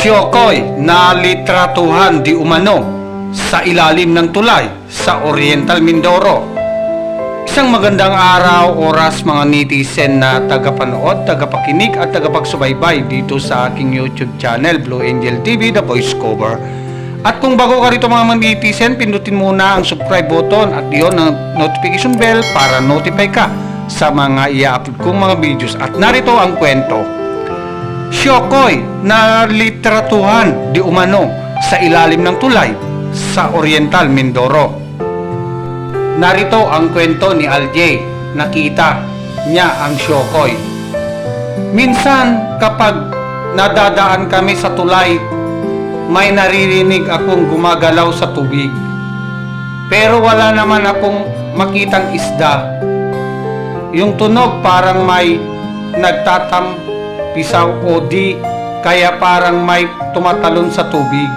Syokoy na litratuhan di umano sa ilalim ng tulay sa Oriental Mindoro. Isang magandang araw, oras mga netizen na tagapanood, tagapakinig at tagapagsubaybay dito sa aking YouTube channel, Blue Angel TV, The Voice Cover. At kung bago ka rito mga netizen, pindutin muna ang subscribe button at iyon ang notification bell para notify ka sa mga i-upload kong mga videos. At narito ang kwento. Syokoy na litratuhan di umano sa ilalim ng tulay sa Oriental Mindoro. Narito ang kwento ni Aljay. Nakita niya ang Syokoy. Minsan kapag nadadaan kami sa tulay, may naririnig akong gumagalaw sa tubig. Pero wala naman akong makitang isda. Yung tunog parang may nagtatampisaw o di kaya parang may tumatalon sa tubig.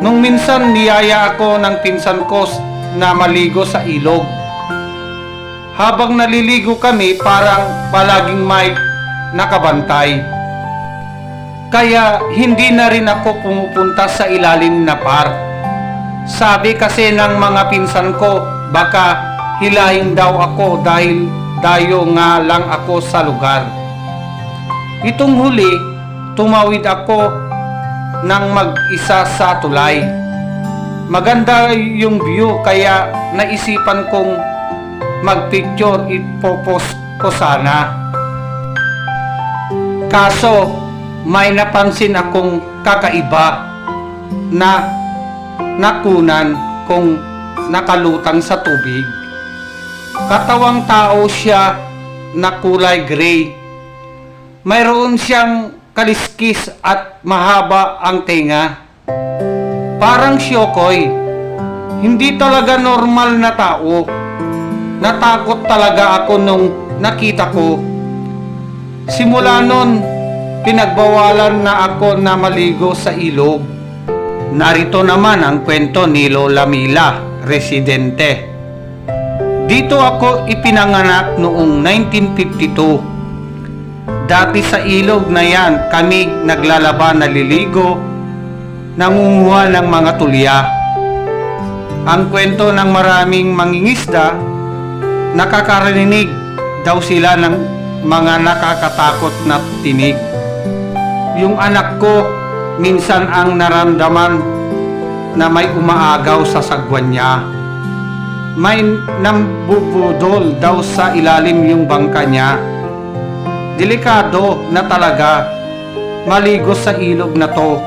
Nung minsan niyaya ako ng pinsan ko na maligo sa ilog. Habang naliligo kami parang palaging may nakabantay. Kaya hindi na rin ako pumupunta sa ilalim na park. Sabi kasi ng mga pinsan ko, baka hilahin daw ako dahil dayo nga lang ako sa lugar. Itong huli, tumawid ako ng mag-isa sa tulay. Maganda yung view kaya naisipan kong mag-picture ipopost ko sana. Kaso, may napansin akong kakaiba na nakunan kung nakalutang sa tubig. Katawang tao siya na kulay gray. Mayroon siyang kaliskis at mahaba ang tenga. Parang syokoy. Hindi talaga normal na tao. Natakot talaga ako nung nakita ko. Simula nun, pinagbawalan na ako na maligo sa ilog. Narito naman ang kwento ni Lola Mila, residente. Dito ako ipinanganak noong 1952. Dati sa ilog na yan, kami naglalaba naliligo, nangunguha ng mga tulya. Ang kwento ng maraming mangingisda, nakakarinig daw sila ng mga nakakatakot na tinig. Yung anak ko, minsan ang naramdaman na may umaagaw sa sagwan niya. May nambubudol daw sa ilalim yung bangka niya. Delikado na talaga maligo sa ilog na to.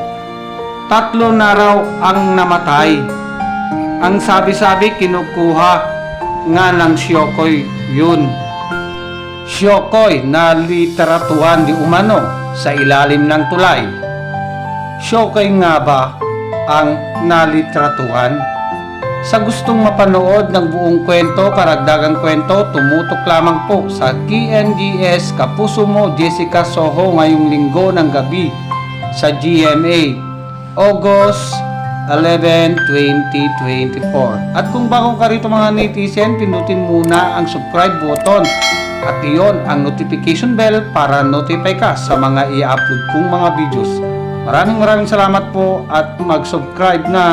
Tatlo na raw ang namatay. Ang sabi-sabi kinukuha nga ng Syokoy yun. Syokoy na literatuhan di umano sa ilalim ng tulay. Syokoy nga ba ang nalitratuhan? Sa gustong mapanood ng buong kwento, karagdagang kwento, tumutok lamang po sa KNDS Kapuso mo Jessica Soho ngayong linggo ng gabi sa GMA, August 11, 2024. At kung bago ka rito mga netizen, pinutin muna ang subscribe button at iyon ang notification bell para notify ka sa mga i-upload kong mga videos. Maraming maraming salamat po at mag-subscribe na!